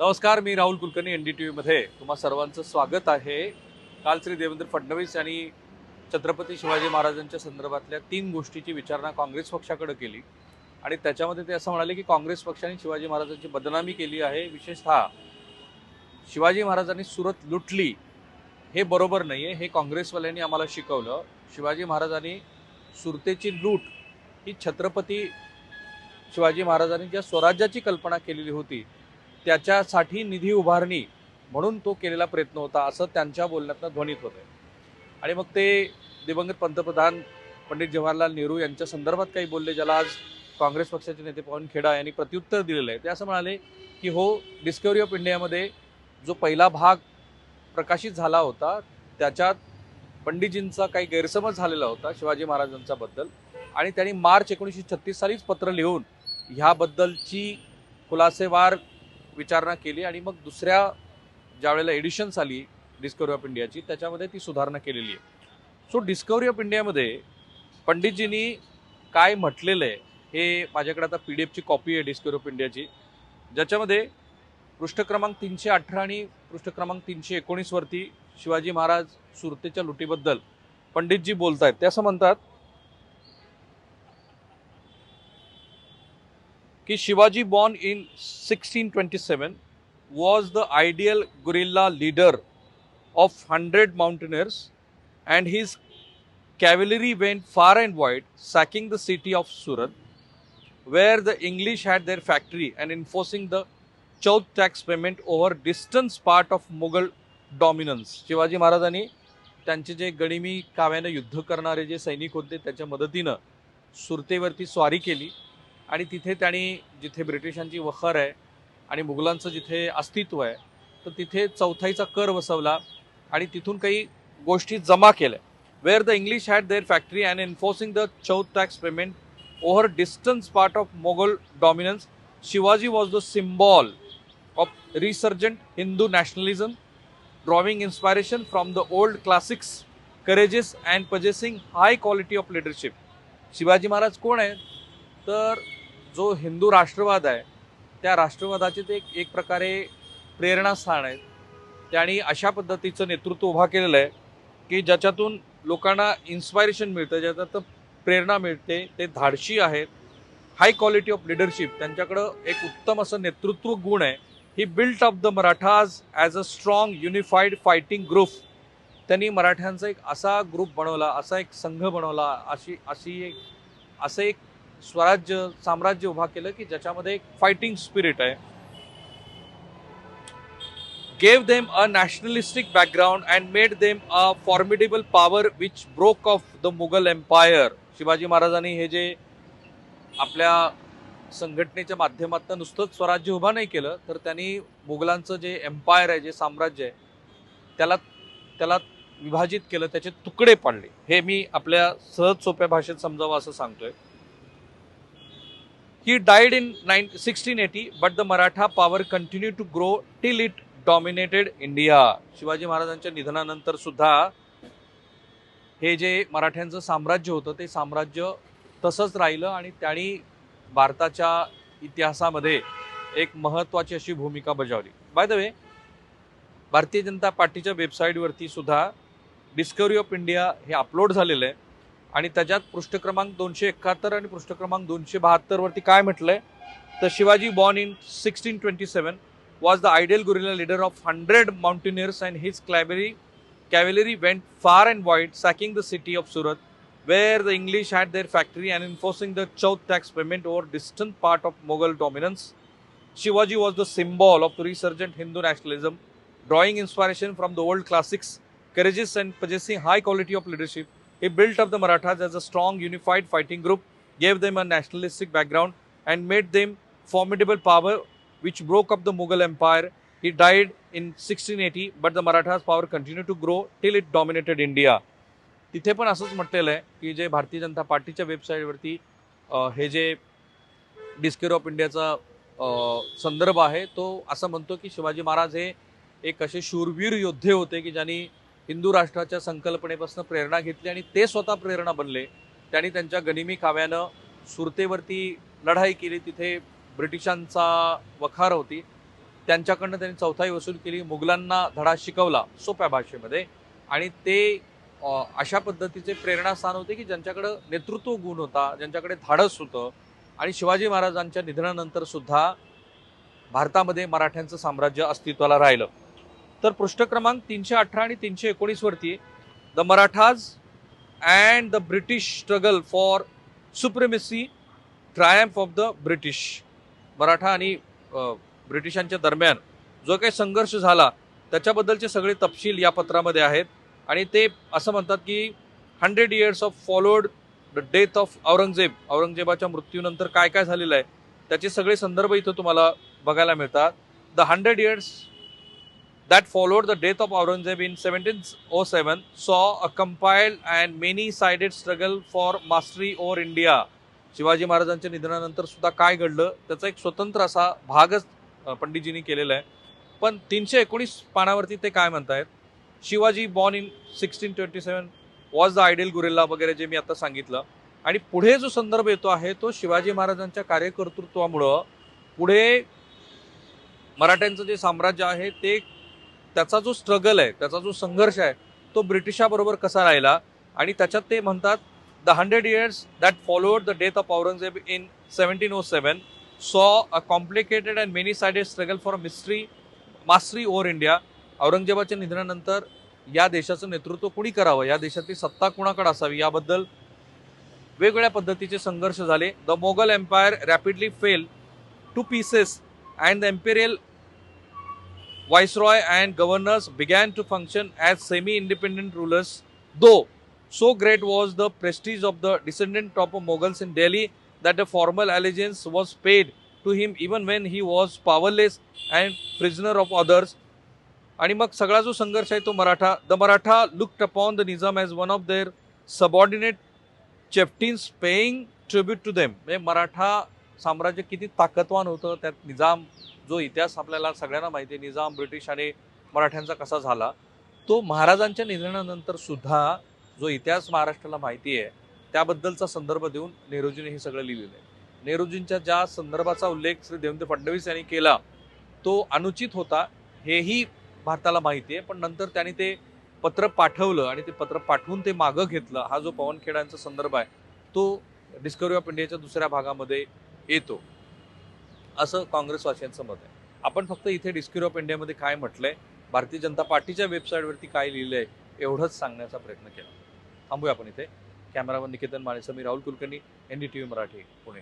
नमस्कार मी Rahul Kulkarni N D T व्हीमध्ये तुम्हा सर्वांचं स्वागत आहे. काल श्री देवेंद्र फडणवीस यांनी छत्रपती शिवाजी महाराजांच्या संदर्भातल्या तीन गोष्टीची विचारणा काँग्रेस पक्षाकडे केली. आणि त्याच्यामध्ये ते असं म्हणाले की काँग्रेस पक्षाने शिवाजी महाराजांची बदनामी केली आहे. विशेषतः शिवाजी महाराजांनी सुरत लुटली हे बरोबर नाही आहे हे काँग्रेसवाल्यांनी आम्हाला शिकवलं. शिवाजी महाराजांनी सुरतेची लूट ही छत्रपती शिवाजी महाराजांनी ज्या स्वराज्याची कल्पना केलेली होती त्याच्यासाठी निधी उभारणी म्हणून तो केलेला प्रयत्न होता असं त्यांच्या बोलण्यातनं ध्वनित होतं आणि मग ते दिवंगत पंतप्रधान पंडित जवाहरलाल नेहरू यांच्या संदर्भात काही बोलले ज्याला आज काँग्रेस पक्षाचे नेते पवन खेडा यांनी प्रत्युत्तर दिलेलं आहे. ते असं म्हणाले की हो डिस्कवरी ऑफ इंडियामध्ये जो पहिला भाग प्रकाशित झाला होता त्याच्यात पंडितजींचा काही गैरसमज झालेला होता शिवाजी महाराजांच्याबद्दल आणि त्यांनी मार्च एकोणीसशे छत्तीस सालीच पत्र लिहून ह्याबद्दलची खुलासेवार विचारणा केली आणि मग दुसऱ्या ज्या वेळेला एडिशन्स आली डिस्कवरी ऑफ इंडियाची त्याच्यामध्ये ती सुधारणा केलेली आहे. सो डिस्कवरी ऑफ इंडियामध्ये पंडितजींनी काय म्हटलेलं आहे हे माझ्याकडे आता पी डी एफची कॉपी आहे डिस्कवरी ऑफ इंडियाची ज्याच्यामध्ये पृष्ठ क्रमांक तीनशे अठरा आणि पृष्ठ क्रमांक तीनशे एकोणीसवरती शिवाजी महाराज सुरतेच्या लुटीबद्दल पंडितजी बोलत आहेत ते असं म्हणतात की Shivaji born in sixteen twenty seven was the ideal guerrilla leader of hundred mountaineers and his cavalry went far and wide sacking the city of Surat where the English had their factory and enforcing the chauth tax payment over distance part of Mughal dominance Shivaji महाराजांनी त्यांचे जे गडिमी काव्यानं युद्ध करणारे जे सैनिक होते त्याच्या मदतीनं सुरतेवरती स्वारी केली. आणि तिथे त्यांनी जिथे ब्रिटिशांची वखर आहे आणि मुघलांचं जिथे अस्तित्व आहे तर तिथे चौथाईचा कर बसवला आणि तिथून काही गोष्टी जमा केल्या. Where the English had their factory and enforcing the chauth tax payment over distance part of Mughal dominance Shivaji was the symbol of resurgent Hindu nationalism drawing inspiration from the old classics courageous and possessing high quality of leadership Shivaji Maharaj कोण आहेत तर जो हिंदू राष्ट्रवाद आहे त्या राष्ट्रवादाचे ते एक एक प्रकारे प्रेरणास्थान आहे. त्यांनी अशा पद्धतीचं नेतृत्व उभा केलेलं आहे की ज्याच्यातून लोकांना इन्स्पायरेशन मिळतं ज्याच्यात प्रेरणा मिळते. ते धाडशी आहेत. हाय क्वालिटी ऑफ लिडरशिप त्यांच्याकडं एक उत्तम असं नेतृत्व गुण आहे. He built of the Marathas as a strong unified fighting group त्यांनी मराठ्यांचा एक असा ग्रुप बनवला असा एक संघ बनवला अशी अशी एक असं एक स्वराज्य साम्राज्य उभा केलं की ज्याच्यामध्ये एक फायटिंग स्पिरिट आहे. Gave them a nationalistic background and made them a formidable power which broke off the Mughal empire Shivaji महाराजांनी हे जे आपल्या संघटनेच्या माध्यमातून नुसतंच स्वराज्य उभा नाही केलं तर त्यांनी मुघलांचं जे एम्पायर आहे जे साम्राज्य आहे त्याला त्याला विभाजित केलं त्याचे तुकडे पाडले. हे मी आपल्या सहज सोप्या भाषेत समजावं असं सांगतोय. He died in 1680, but the Maratha power continued to grow till it dominated India Shivaji महाराजांच्या निधनानंतर सुद्धा हे जे मराठ्यांचं साम्राज्य होतं ते साम्राज्य तसंच राहिलं आणि त्यांनी भारताच्या इतिहासामध्ये एक महत्त्वाची अशी भूमिका बजावली. By the way Bharatiya Janata पार्टीच्या वेबसाईटवरती सुद्धा डिस्कवरी ऑफ इंडिया हे अपलोड झालेलं आहे. आणि त्याच्यात पृष्ठ क्रमांक दोनशे एकाहत्तर आणि पृष्ठ क्रमांक दोनशे बहात्तर वरती काय म्हटलंय तर Shivaji born in sixteen twenty seven was the ideal guerrilla leader of hundred mountaineers and his cavalry cavalry went far and wide sacking the city of Surat where the English had their factory and enforcing the chauth tax payment over distant part of Mughal dominance Shivaji was the symbol of resurgent Hindu nationalism drawing inspiration from the old classics, courageous and possessing high quality of leadership. He built up the Marathas as a strong, unified fighting group, gave them a nationalistic background, and made them formidable power, which broke up the Mughal Empire. He died in 1680, but the Marathas' power continued to grow till it dominated India. तिथे पण असंच म्हटलेलं आहे की जे भारतीय जनता पार्टीच्या वेबसाईटवरती हे जे डिस्करी ऑफ इंडियाचा संदर्भ आहे तो असं म्हणतो की शिवाजी महाराज हे एक असे शूरवीर योद्धे होते की ज्यांनी हिंदू राष्ट्राच्या संकल्पनेपासून प्रेरणा घेतली आणि ते स्वतः प्रेरणा बनले. त्यांनी त्यांच्या गनिमी काव्यानं सुरतेवरती लढाई केली. तिथे ब्रिटिशांचा वखार होती. त्यांच्याकडनं त्यांनी चौथाई वसूल केली. मुघलांना धडा शिकवला सोप्या भाषेमध्ये. आणि ते अशा पद्धतीचे प्रेरणास्थान होते की ज्यांच्याकडं नेतृत्व गुण होता ज्यांच्याकडे धाडस होतं. आणि शिवाजी महाराजांच्या निधनानंतर सुद्धा भारतामध्ये मराठ्यांचं साम्राज्य अस्तित्वाला राहिलं. तर पृष्ठ क्रमांक तीनशे अठरा आणि तीनशे एकोणीसवरती the Marathas and the British struggle for supremacy triumph of the British Maratha आणि ब्रिटिशांच्या दरम्यान जो काही संघर्ष झाला त्याच्याबद्दलचे सगळे तपशील या पत्रामध्ये आहेत. आणि ते असं म्हणतात की hundred years of followed the death of Aurangzeb. औरंगजेबाच्या मृत्यूनंतर काय काय झालेलं आहे त्याचे सगळे संदर्भ इथं तुम्हाला बघायला मिळतात. The hundred years that followed the death of Aurangzeb in 1707 saw a compiled and many-sided struggle for mastery over India. Shivaji महाराजांच्या निधनानंतर सुद्धा काय घडलं? त्याचा एक स्वतंत्र असा भागच पंडितजींनी केलेला आहे. पण तीनशे एकोणीस पानावरती ते काय म्हणतायत? Shivaji born in sixteen twenty seven was the ideal guerrilla वगैरे जे मी आता सांगितलं. आणि पुढे जो संदर्भ येतो आहे तो शिवाजी महाराजांच्या कार्यकर्तृत्वामुळं पुढे मराठ्यांचं जे साम्राज्य आहे ते त्याचा जो स्ट्रगल आहे त्याचा जो संघर्ष आहे तो ब्रिटिशाबरोबर कसा राहिला? आणि त्याच्यात ते म्हणतात the hundred years that followed the death of Aurangzeb in seventeen O seven saw a complicated and many sided struggle for mystery mastery over India औरंगजेबाच्या निधनानंतर या देशाचं नेतृत्व कुणी करावं? या देशातली सत्ता कुणाकडे असावी? याबद्दल वेगवेगळ्या पद्धतीचे संघर्ष झाले. The Mughal empire rapidly fell to pieces and the imperial viceroy and governors began to function as semi-independent rulers though so great was the prestige of the descendant of mughals in delhi that a formal allegiance was paid to him even when he was powerless and prisoner of others आणि मग सगळा जो संघर्ष आहे तो Maratha the Maratha looked upon the Nizam as one of their subordinate chieftains paying tribute to them म्हणजे मराठा साम्राज्य किती ताकदवान होतं त्यात निजाम जो इतिहास आपल्याला सगळ्यांना माहिती आहे निजाम ब्रिटिश आणि मराठ्यांचा कसा झाला तो महाराजांच्या निधनानंतर सुद्धा जो इतिहास महाराष्ट्राला माहिती आहे त्याबद्दलचा संदर्भ देऊन नेहरूजीने हे सगळं लिहिलेलं आहे. नेहरूजींच्या ज्या संदर्भाचा उल्लेख श्री देवेंद्र फडणवीस यांनी केला तो अनुचित होता हेही भारताला माहिती आहे. पण नंतर त्यांनी ते पत्र पाठवलं आणि ते पत्र पाठवून ते मागं घेतलं हा जो पवनखेडांचा संदर्भ आहे तो डिस्कवरी ऑफ इंडियाच्या दुसऱ्या भागामध्ये येतो. असं काँग्रेसवासियांचं मत आहे. आपण फक्त इथे डिस्कवरी ऑफ इंडियामध्ये काय म्हटलंय भारतीय जनता पार्टीच्या वेबसाईटवरती काय लिहिलंय एवढंच सांगण्याचा प्रयत्न केला. थांबूया आपण इथे. कॅमेरावर निकेतन मानेसह मी Rahul Kulkarni N D T V Marathi Pune.